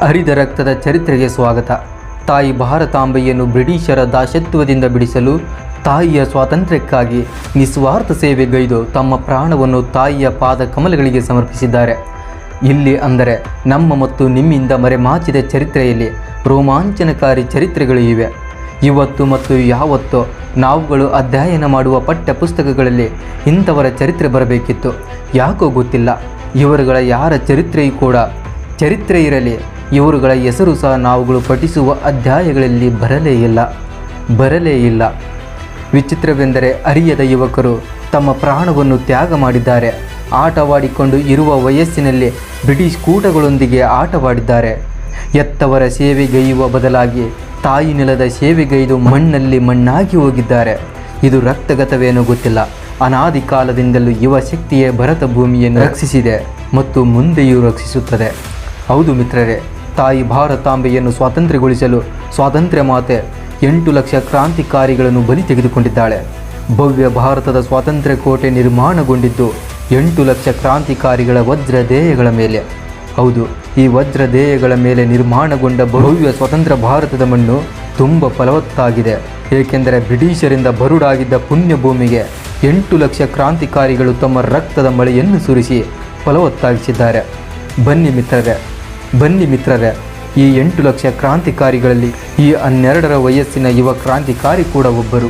ಹರಿದ ರಕ್ತದ ಚರಿತ್ರೆಗೆ ಸ್ವಾಗತ. ತಾಯಿ ಭಾರತಾಂಬೆಯನ್ನು ಬ್ರಿಟಿಷರ ದಾಶತ್ವದಿಂದ ಬಿಡಿಸಲು ತಾಯಿಯ ಸ್ವಾತಂತ್ರ್ಯಕ್ಕಾಗಿ ನಿಸ್ವಾರ್ಥ ಸೇವೆಗೈದು ತಮ್ಮ ಪ್ರಾಣವನ್ನು ತಾಯಿಯ ಪಾದ ಕಮಲಗಳಿಗೆ ಸಮರ್ಪಿಸಿದ್ದಾರೆ. ಇಲ್ಲಿ ಅಂದರೆ ನಮ್ಮ ಮತ್ತು ನಿಮ್ಮಿಂದ ಮರೆಮಾಚಿದ ಚರಿತ್ರೆಯಲ್ಲಿ ರೋಮಾಂಚನಕಾರಿ ಚರಿತ್ರೆಗಳು ಇವೆ. ಇವತ್ತು ಮತ್ತು ಯಾವತ್ತೋ ನಾವುಗಳು ಅಧ್ಯಯನ ಮಾಡುವ ಪಠ್ಯ ಪುಸ್ತಕಗಳಲ್ಲಿ ಇಂಥವರ ಚರಿತ್ರೆ ಬರಬೇಕಿತ್ತು. ಯಾಕೋ ಗೊತ್ತಿಲ್ಲ. ಇವರುಗಳ ಯಾರ ಚರಿತ್ರೆಯೂ ಕೂಡ ಚರಿತ್ರೆ ಇರಲಿ ಇವರುಗಳ ಹೆಸರು ಸಹ ನಾವುಗಳು ಪಠಿಸುವ ಅಧ್ಯಾಯಗಳಲ್ಲಿ ಬರಲೇ ಇಲ್ಲ ಬರಲೇ ಇಲ್ಲ. ವಿಚಿತ್ರವೆಂದರೆ ಅರಿಯದ ಯುವಕರು ತಮ್ಮ ಪ್ರಾಣವನ್ನು ತ್ಯಾಗ ಮಾಡಿದ್ದಾರೆ. ಆಟವಾಡಿಕೊಂಡು ಇರುವ ವಯಸ್ಸಿನಲ್ಲಿ ಬ್ರಿಟಿಷ್ ಕೂಟಗಳೊಂದಿಗೆ ಆಟವಾಡಿದ್ದಾರೆ. ಎತ್ತವರ ಸೇವೆಗೈಯುವ ಬದಲಾಗಿ ತಾಯಿ ನೆಲದ ಸೇವೆಗೈದು ಮಣ್ಣಲ್ಲಿ ಮಣ್ಣಾಗಿ ಹೋಗಿದ್ದಾರೆ. ಇದು ರಕ್ತಗತವೇನೋ ಗೊತ್ತಿಲ್ಲ. ಅನಾದಿ ಕಾಲದಿಂದಲೂ ಯುವ ಶಕ್ತಿಯೇ ಭರತ ಭೂಮಿಯನ್ನು ರಕ್ಷಿಸಿದೆ ಮತ್ತು ಮುಂದೆಯೂ ರಕ್ಷಿಸುತ್ತದೆ. ಹೌದು ಮಿತ್ರರೇ, ತಾಯಿ ಭಾರತಾಂಬೆಯನ್ನು ಸ್ವಾತಂತ್ರ್ಯಗೊಳಿಸಲು ಸ್ವಾತಂತ್ರ್ಯ ಮಾತೆ ಎಂಟು ಲಕ್ಷ ಕ್ರಾಂತಿಕಾರಿಗಳನ್ನು ಬಲಿ ತೆಗೆದುಕೊಂಡಿದ್ದಾಳೆ. ಭವ್ಯ ಭಾರತದ ಸ್ವಾತಂತ್ರ್ಯ ಕೋಟೆ ನಿರ್ಮಾಣಗೊಂಡಿದ್ದು ಎಂಟು ಲಕ್ಷ ಕ್ರಾಂತಿಕಾರಿಗಳ ವಜ್ರದೇಯಗಳ ಮೇಲೆ. ಹೌದು, ಈ ವಜ್ರದೇಯಗಳ ಮೇಲೆ ನಿರ್ಮಾಣಗೊಂಡ ಭವ್ಯ ಸ್ವತಂತ್ರ ಭಾರತದ ಮಣ್ಣು ತುಂಬ ಫಲವತ್ತಾಗಿದೆ. ಏಕೆಂದರೆ ಬ್ರಿಟಿಷರಿಂದ ಬರುಡಾಗಿದ್ದ ಪುಣ್ಯ ಭೂಮಿಗೆ ಎಂಟು ಲಕ್ಷ ಕ್ರಾಂತಿಕಾರಿಗಳು ತಮ್ಮ ರಕ್ತದ ಮಳೆಯನ್ನು ಸುರಿಸಿ ಫಲವತ್ತಾಗಿಸಿದ್ದಾರೆ. ಬನ್ನಿ ಮಿತ್ರರೇ ಬನ್ನಿ ಮಿತ್ರರೇ, ಈ ಎಂಟು ಲಕ್ಷ ಕ್ರಾಂತಿಕಾರಿಗಳಲ್ಲಿ ಈ ಹನ್ನೆರಡರ ವಯಸ್ಸಿನ ಯುವ ಕ್ರಾಂತಿಕಾರಿ ಕೂಡ ಒಬ್ಬರು.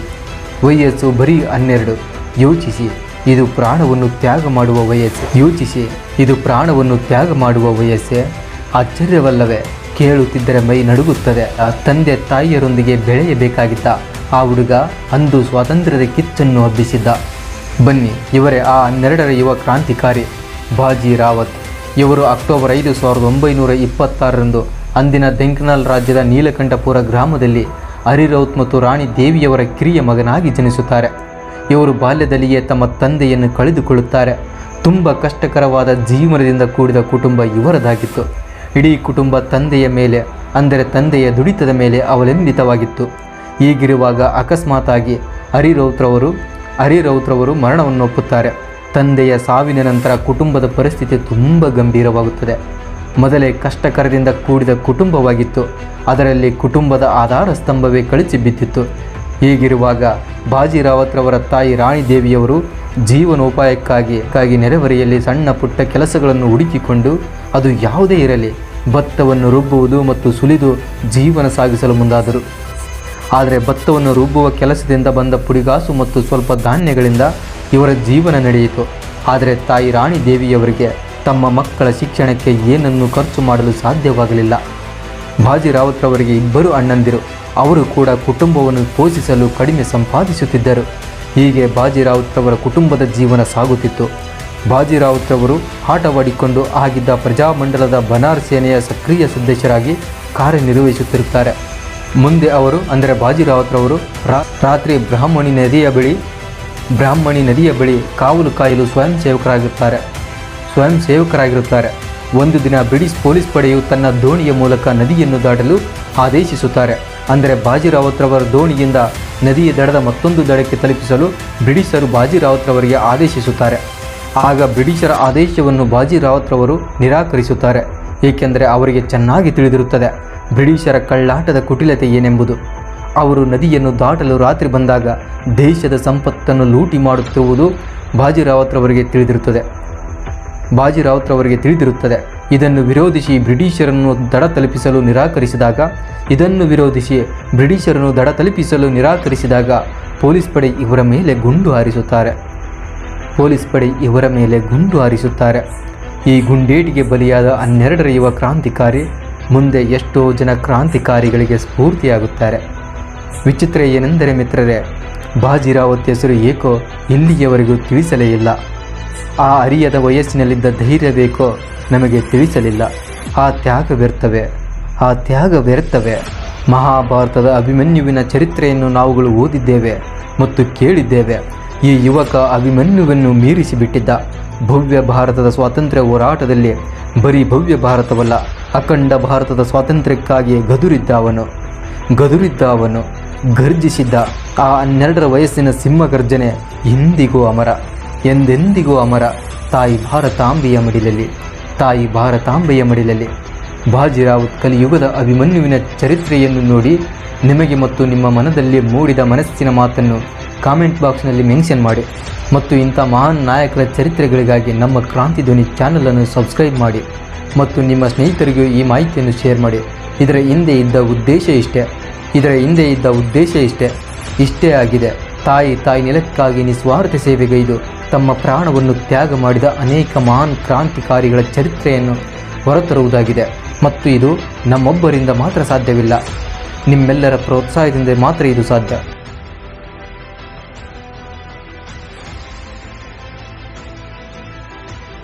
ವಯಸ್ಸು ಬರೀ ಹನ್ನೆರಡು. ಯೋಚಿಸಿ, ಇದು ಪ್ರಾಣವನ್ನು ತ್ಯಾಗ ಮಾಡುವ ವಯಸ್ಸು. ಯೋಚಿಸಿ, ಇದು ಪ್ರಾಣವನ್ನು ತ್ಯಾಗ ಮಾಡುವ ವಯಸ್ಸೇ. ಆಶ್ಚರ್ಯವಲ್ಲವೇ, ಕೇಳುತ್ತಿದ್ದರೆ ಮೈ ನಡುಗುತ್ತದೆ. ಆ ತಂದೆ ತಾಯಿಯರೊಂದಿಗೆ ಬೆಳೆಯಬೇಕಾಗಿದ್ದ ಆ ಹುಡುಗ ಅಂದು ಸ್ವಾತಂತ್ರ್ಯದ ಕಿಚ್ಚನ್ನು ಹಬ್ಬಿಸಿದ್ದ. ಬನ್ನಿ, ಇವರೇ ಆ ಹನ್ನೆರಡರ ಯುವ ಕ್ರಾಂತಿಕಾರಿ, ಬಾಜಿ ರಾವತ್. ಇವರು ಅಕ್ಟೋಬರ್ ಐದು ಸಾವಿರದ ಒಂಬೈನೂರ ಇಪ್ಪತ್ತಾರರಂದು ಅಂದಿನ ದೆಂಕನಾಲ್ ರಾಜ್ಯದ ನೀಲಕಂಠಪುರ ಗ್ರಾಮದಲ್ಲಿ ಹರಿರೌತ್ ಮತ್ತು ರಾಣಿ ದೇವಿಯವರ ಕಿರಿಯ ಮಗನಾಗಿ ಜನಿಸುತ್ತಾರೆ. ಇವರು ಬಾಲ್ಯದಲ್ಲಿಯೇ ತಮ್ಮ ತಂದೆಯನ್ನು ಕಳೆದುಕೊಳ್ಳುತ್ತಾರೆ. ತುಂಬ ಕಷ್ಟಕರವಾದ ಜೀವನದಿಂದ ಕೂಡಿದ ಕುಟುಂಬ ಇವರದಾಗಿತ್ತು. ಇಡೀ ಕುಟುಂಬ ತಂದೆಯ ಮೇಲೆ, ಅಂದರೆ ತಂದೆಯ ದುಡಿತದ ಮೇಲೆ ಅವಲಂಬಿತವಾಗಿತ್ತು. ಹೀಗಿರುವಾಗ ಅಕಸ್ಮಾತಾಗಿ ಹರಿರೌತ್ರವರು ಹರಿರೌತ್ರವರು ಮರಣವನ್ನು ಒಪ್ಪುತ್ತಾರೆ. ತಂದೆಯ ಸಾವಿನ ನಂತರ ಕುಟುಂಬದ ಪರಿಸ್ಥಿತಿ ತುಂಬ ಗಂಭೀರವಾಗುತ್ತದೆ. ಮೊದಲೇ ಕಷ್ಟಕರದಿಂದ ಕೂಡಿದ ಕುಟುಂಬವಾಗಿತ್ತು. ಅದರಲ್ಲಿ ಕುಟುಂಬದ ಆಧಾರ ಸ್ತಂಭವೇ ಕಳಚಿ ಬಿದ್ದಿತ್ತು. ಹೀಗಿರುವಾಗ ಬಾಜಿರಾವತ್ರವರ ತಾಯಿ ರಾಣಿ ದೇವಿಯವರು ಜೀವನೋಪಾಯಕ್ಕಾಗಿ ಕ್ಕಾಗಿ ನೆರೆಹೊರೆಯಲ್ಲಿ ಸಣ್ಣ ಪುಟ್ಟ ಕೆಲಸಗಳನ್ನು ಹುಡುಕಿಕೊಂಡು ಅದು ಯಾವುದೇ ಇರಲಿ, ಭತ್ತವನ್ನು ರುಬ್ಬುವುದು ಮತ್ತು ಸುಲಿದು ಜೀವನ ಸಾಗಿಸಲು ಮುಂದಾದರು. ಆದರೆ ಭತ್ತವನ್ನು ರುಬ್ಬುವ ಕೆಲಸದಿಂದ ಬಂದ ಪುಡಿಗಾಸು ಮತ್ತು ಸ್ವಲ್ಪ ಧಾನ್ಯಗಳಿಂದ ಇವರ ಜೀವನ ನಡೆಯಿತು. ಆದರೆ ತಾಯಿ ರಾಣಿ ದೇವಿಯವರಿಗೆ ತಮ್ಮ ಮಕ್ಕಳ ಶಿಕ್ಷಣಕ್ಕೆ ಏನನ್ನು ಖರ್ಚು ಮಾಡಲು ಸಾಧ್ಯವಾಗಲಿಲ್ಲ. ಬಾಜಿರಾವತ್ರವರಿಗೆ ಇಬ್ಬರು ಅಣ್ಣಂದಿರು. ಅವರು ಕೂಡ ಕುಟುಂಬವನ್ನು ಪೋಷಿಸಲು ಕಡಿಮೆ ಸಂಪಾದಿಸುತ್ತಿದ್ದರು. ಹೀಗೆ ಬಾಜಿರಾವತ್ರವರ ಕುಟುಂಬದ ಜೀವನ ಸಾಗುತ್ತಿತ್ತು. ಬಾಜಿರಾವತ್ರವರು ಆಟವಾಡಿಕೊಂಡು ಆಗಿದ್ದ ಪ್ರಜಾಮಂಡಲದ ಬನಾರ್ ಸೇನೆಯ ಸಕ್ರಿಯ ಸದಸ್ಯರಾಗಿ ಕಾರ್ಯನಿರ್ವಹಿಸುತ್ತಿರುತ್ತಾರೆ. ಮುಂದೆ ಅವರು, ಅಂದರೆ ಬಾಜಿರಾವತ್ ಅವರು ರಾತ್ರಿ ಬ್ರಾಹ್ಮಣಿ ನದಿಯ ಬಳಿ ಬ್ರಾಹ್ಮಣಿ ನದಿಯ ಬಳಿ ಕಾವಲು ಕಾಯಲು ಸ್ವಯಂ ಸೇವಕರಾಗಿರುತ್ತಾರೆ ಸ್ವಯಂ ಸೇವಕರಾಗಿರುತ್ತಾರೆ ಒಂದು ದಿನ ಬ್ರಿಟಿಷ್ ಪೊಲೀಸ್ ಪಡೆಯು ತನ್ನ ದೋಣಿಯ ಮೂಲಕ ನದಿಯನ್ನು ದಾಟಲು ಆದೇಶಿಸುತ್ತಾರೆ. ಅಂದರೆ ಬಾಜಿರಾವತ್ರವರ ದೋಣಿಯಿಂದ ನದಿಯ ದಡದ ಮತ್ತೊಂದು ದಡಕ್ಕೆ ತಲುಪಿಸಲು ಬ್ರಿಟಿಷರು ಬಾಜಿರಾವತ್ರವರಿಗೆ ಆದೇಶಿಸುತ್ತಾರೆ. ಆಗ ಬ್ರಿಟಿಷರ ಆದೇಶವನ್ನು ಬಾಜಿರಾವತ್ರವರು ನಿರಾಕರಿಸುತ್ತಾರೆ. ಏಕೆಂದರೆ ಅವರಿಗೆ ಚೆನ್ನಾಗಿ ತಿಳಿದಿರುತ್ತದೆ. ಬ್ರಿಟಿಷರ ಕಳ್ಳಾಟದ ಕುಟಿಲತೆ ಏನೆಂಬುದು. ಅವರು ನದಿಯನ್ನು ದಾಟಲು ರಾತ್ರಿ ಬಂದಾಗ ದೇಶದ ಸಂಪತ್ತನ್ನು ಲೂಟಿ ಮಾಡುತ್ತಿರುವುದು ಬಾಜಿರಾವತ್ರವರಿಗೆ ತಿಳಿದಿರುತ್ತದೆ. ಬಾಜಿರಾವತ್ರವರಿಗೆ ತಿಳಿದಿರುತ್ತದೆ, ಇದನ್ನು ವಿರೋಧಿಸಿ ಬ್ರಿಟಿಷರನ್ನು ದಡ ತಲುಪಿಸಲು ನಿರಾಕರಿಸಿದಾಗ, ಇದನ್ನು ವಿರೋಧಿಸಿ ಬ್ರಿಟಿಷರನ್ನು ದಡ ತಲುಪಿಸಲು ನಿರಾಕರಿಸಿದಾಗ ಪೊಲೀಸ್ ಪಡೆ ಇವರ ಮೇಲೆ ಗುಂಡು ಹಾರಿಸುತ್ತಾರೆ. ಪೊಲೀಸ್ ಪಡೆ ಇವರ ಮೇಲೆ ಗುಂಡು ಹಾರಿಸುತ್ತಾರೆ. ಈ ಗುಂಡೇಟಿಗೆ ಬಲಿಯಾದ ಹನ್ನೆರಡರ ಯುವ ಕ್ರಾಂತಿಕಾರಿ ಮುಂದೆ ಎಷ್ಟೋ ಜನ ಕ್ರಾಂತಿಕಾರಿಗಳಿಗೆ ಸ್ಫೂರ್ತಿಯಾಗುತ್ತಾರೆ. ವಿಚಿತ್ರ ಏನೆಂದರೆ ಮಿತ್ರರೇ, ಬಾಜಿರಾವತ್ ಹೆಸರು ಏಕೋ ಇಲ್ಲಿಯವರೆಗೂ ತಿಳಿಸಲೇ ಇಲ್ಲ. ಆ ಅರಿಯದ ವಯಸ್ಸಿನಲ್ಲಿದ್ದ ಧೈರ್ಯ ಬೇಕೋ ನಮಗೆ ತಿಳಿಸಲಿಲ್ಲ. ಆ ತ್ಯಾಗ ವ್ಯರ್ಥವೇ, ಆ ತ್ಯಾಗ ವ್ಯರ್ಥವೇ. ಮಹಾಭಾರತದ ಅಭಿಮನ್ಯುವಿನ ಚರಿತ್ರೆಯನ್ನು ನಾವುಗಳು ಓದಿದ್ದೇವೆ ಮತ್ತು ಕೇಳಿದ್ದೇವೆ. ಈ ಯುವಕ ಅಭಿಮನ್ಯುವನ್ನು ಮೀರಿಸಿ ಬಿಟ್ಟಿದ್ದ ಭವ್ಯ ಭಾರತದ ಸ್ವಾತಂತ್ರ್ಯ ಹೋರಾಟದಲ್ಲಿ ಬರೀ ಭವ್ಯ ಭಾರತವಲ್ಲ, ಅಖಂಡ ಭಾರತದ ಸ್ವಾತಂತ್ರ್ಯಕ್ಕಾಗಿ ಗದುರಿದ್ದ ಅವನು ಗದುರಿದ್ದ ಅವನು. ಗರ್ಜಿಸಿದ್ದ ಆ ಹನ್ನೆರಡರ ವಯಸ್ಸಿನ ಸಿಂಹ ಗರ್ಜನೆ ಎಂದಿಗೂ ಅಮರ, ಎಂದೆಂದಿಗೂ ಅಮರ. ತಾಯಿ ಭಾರತಾಂಬೆಯ ಮಡಿಲಲ್ಲಿ, ತಾಯಿ ಭಾರತಾಂಬೆಯ ಮಡಿಲಲ್ಲಿ. ಬಾಜಿರಾವುತ್ ಕಲಿಯುಗದ ಅಭಿಮನ್ಯುವಿನ ಚರಿತ್ರೆಯನ್ನು ನೋಡಿ ನಿಮಗೆ ಮತ್ತು ನಿಮ್ಮ ಮನದಲ್ಲಿ ಮೂಡಿದ ಮನಸ್ಸಿನ ಮಾತನ್ನು ಕಾಮೆಂಟ್ ಬಾಕ್ಸ್ನಲ್ಲಿ ಮೆನ್ಷನ್ ಮಾಡಿ ಮತ್ತು ಇಂಥ ಮಹಾನ್ ನಾಯಕರ ಚರಿತ್ರೆಗಳಿಗಾಗಿ ನಮ್ಮ ಕ್ರಾಂತಿ ಧ್ವನಿ ಚಾನಲನ್ನು ಸಬ್ಸ್ಕ್ರೈಬ್ ಮಾಡಿ ಮತ್ತು ನಿಮ್ಮ ಸ್ನೇಹಿತರಿಗೂ ಈ ಮಾಹಿತಿಯನ್ನು ಶೇರ್ ಮಾಡಿ. ಇದರ ಹಿಂದೆ ಇದ್ದ ಉದ್ದೇಶ ಇಷ್ಟೇ. ಇದರ ಹಿಂದೆ ಇದ್ದ ಉದ್ದೇಶ ಇಷ್ಟೇ. ಇಷ್ಟೇ ಆಗಿದೆ. ತಾಯಿ ತಾಯಿ ನೆಲಕ್ಕಾಗಿ ನಿಸ್ವಾರ್ಥ ಸೇವೆಗೈದು ತಮ್ಮ ಪ್ರಾಣವನ್ನು ತ್ಯಾಗ ಮಾಡಿದ ಅನೇಕ ಮಹಾನ್ ಕ್ರಾಂತಿಕಾರಿಗಳ ಚರಿತ್ರೆಯನ್ನು ಹೊರತರುವುದಾಗಿದೆ. ಮತ್ತು ಇದು ನಮ್ಮೊಬ್ಬರಿಂದ ಮಾತ್ರ ಸಾಧ್ಯವಿಲ್ಲ. ನಿಮ್ಮೆಲ್ಲರ ಪ್ರೋತ್ಸಾಹದಿಂದ ಮಾತ್ರ ಇದು ಸಾಧ್ಯ.